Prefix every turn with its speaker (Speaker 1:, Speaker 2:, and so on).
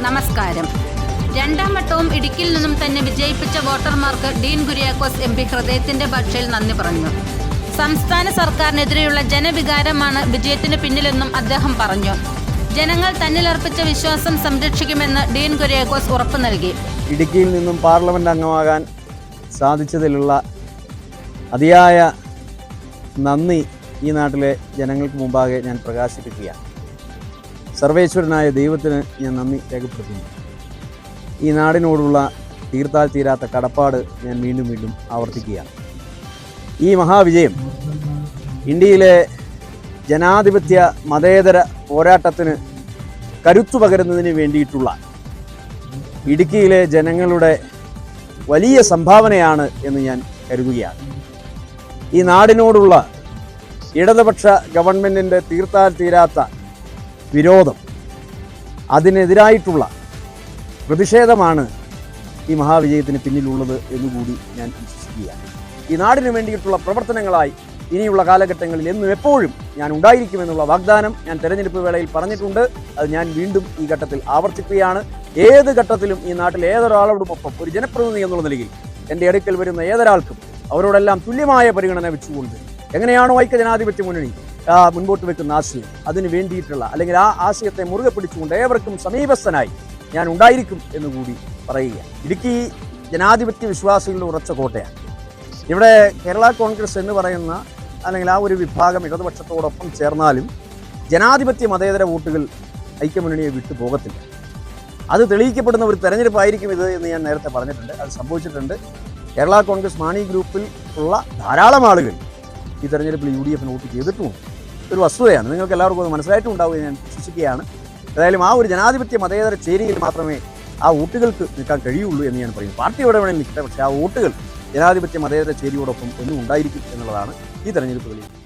Speaker 1: നമസ്കാരം. രണ്ടാം വട്ടവും ഇടുക്കിയിൽ നിന്നും തന്നെ വിജയിപ്പിച്ച വോട്ടർമാർക്ക് ഡീൻ കുര്യാക്കോസ് എം പി ഹൃദയത്തിന്റെ ഭാഷയിൽ നന്ദി പറഞ്ഞു. സംസ്ഥാന സർക്കാരിനെതിരെയുള്ള ജനവികാരമാണ് വിജയത്തിന് പിന്നിലെന്നും അദ്ദേഹം പറഞ്ഞു. ജനങ്ങൾ തന്നിലർപ്പിച്ച വിശ്വാസം സംരക്ഷിക്കുമെന്ന് ഡീൻ കുര്യാക്കോസ് ഉറപ്പു നൽകി.
Speaker 2: ഇടുക്കിയിൽ നിന്നും പാർലമെന്റ് അംഗമാകാൻ സാധിച്ചതിലുള്ള അതിയായ നന്ദി ഈ നാട്ടിലെ ജനങ്ങൾക്ക് മുമ്പാകെ ഞാൻ പ്രകാശിപ്പിക്കുകയാണ്. സർവേശ്വരനായ ദൈവത്തിന് ഞാൻ നന്ദി രേഖപ്പെടുത്തുന്നു. ഈ നാടിനോടുള്ള തീർത്താൽ തീരാത്ത കടപ്പാട് ഞാൻ വീണ്ടും വീണ്ടും ആവർത്തിക്കുകയാണ്. ഈ മഹാവിജയം ഇന്ത്യയിലെ ജനാധിപത്യ മതേതര പോരാട്ടത്തിന് കരുത്തു പകരുന്നതിന് വേണ്ടിയിട്ടുള്ള ഇടുക്കിയിലെ ജനങ്ങളുടെ വലിയ സംഭാവനയാണ് എന്ന് ഞാൻ കരുതുകയാണ്. ഈ നാടിനോടുള്ള ഇടതുപക്ഷ ഗവൺമെന്റിന്റെ തീർത്താൽ തീരാത്ത വിരോധം അതിനെതിരായിട്ടുള്ള പ്രതിഷേധമാണ് ഈ മഹാവിജയത്തിന് പിന്നിലുള്ളത് എന്നുകൂടി ഞാൻ വിശ്വസിക്കുകയാണ്. ഈ നാടിനു വേണ്ടിയിട്ടുള്ള പ്രവർത്തനങ്ങളായി ഇനിയുള്ള കാലഘട്ടങ്ങളിൽ എന്നും എപ്പോഴും ഞാൻ ഉണ്ടായിരിക്കുമെന്നുള്ള വാഗ്ദാനം ഞാൻ തെരഞ്ഞെടുപ്പ് വേളയിൽ പറഞ്ഞിട്ടുണ്ട്. അത് ഞാൻ വീണ്ടും ഈ ഘട്ടത്തിൽ ആവർത്തിക്കുകയാണ്. ഏത് ഘട്ടത്തിലും ഈ നാട്ടിൽ ഏതൊരാളോടുമൊപ്പം ഒരു ജനപ്രതിനിധി എന്നുള്ള നിലയിൽ എന്റെ അടുക്കൽ വരുന്ന ഏതൊരാൾക്കും അവരോടെല്ലാം തുല്യമായ പരിഗണന വെച്ചുകൊണ്ട് എങ്ങനെയാണോ ഐക്യ ജനാധിപത്യ മുന്നണി മുൻപോട്ട് വെക്കുന്ന ആശയം അതിന് വേണ്ടിയിട്ടുള്ള അല്ലെങ്കിൽ ആ ആശയത്തെ മുറുകെ പിടിച്ചുകൊണ്ട് ഏവർക്കും സമീപസ്ഥനായി ഞാൻ ഉണ്ടായിരിക്കും എന്ന് കൂടി പറയുക. ഇടുക്കി ജനാധിപത്യ വിശ്വാസികളുടെ ഉറച്ച കോട്ടയാണ്. ഇവിടെ കേരള കോൺഗ്രസ് എന്ന് പറയുന്ന അല്ലെങ്കിൽ ആ ഒരു വിഭാഗം ഇടതുപക്ഷത്തോടൊപ്പം ചേർന്നാലും ജനാധിപത്യ മതേതര വോട്ടുകൾ ഐക്യമുന്നണിയെ വിട്ടു പോകത്തില്ല. അത് തെളിയിക്കപ്പെടുന്ന ഒരു തെരഞ്ഞെടുപ്പായിരിക്കും ഇത് എന്ന് ഞാൻ നേരത്തെ പറഞ്ഞിട്ടുണ്ട്. അത് സംഭവിച്ചിട്ടുണ്ട്. കേരള കോൺഗ്രസ് മാണി ഗ്രൂപ്പിൽ ഉള്ള ധാരാളം ആളുകൾ ഈ തെരഞ്ഞെടുപ്പിൽ യു ഡി എഫിന് വോട്ട് ചെയ്തിട്ടുമുണ്ട് ഒരു വസ്തുതയാണ്. നിങ്ങൾക്ക് എല്ലാവർക്കും അത് മനസ്സിലായിട്ടും ഉണ്ടാവുക ഞാൻ വിശ്വസിക്കുകയാണ്. ഏതായാലും ആ ഒരു ജനാധിപത്യ മതേതര ചേരിയിൽ മാത്രമേ ആ വോട്ടുകൾക്ക് നിൽക്കാൻ കഴിയുള്ളൂ എന്ന് ഞാൻ പറയുന്നു. പാർട്ടി എവിടെ വേണമെങ്കിൽ നിൽക്കട്ടെ. പക്ഷേ ആ വോട്ടുകൾ ജനാധിപത്യ മതേതര ചേരിയോടൊപ്പം എന്നും ഉണ്ടായിരിക്കും എന്നുള്ളതാണ് ഈ തെരഞ്ഞെടുപ്പ് തെളിയിക്കുന്നത്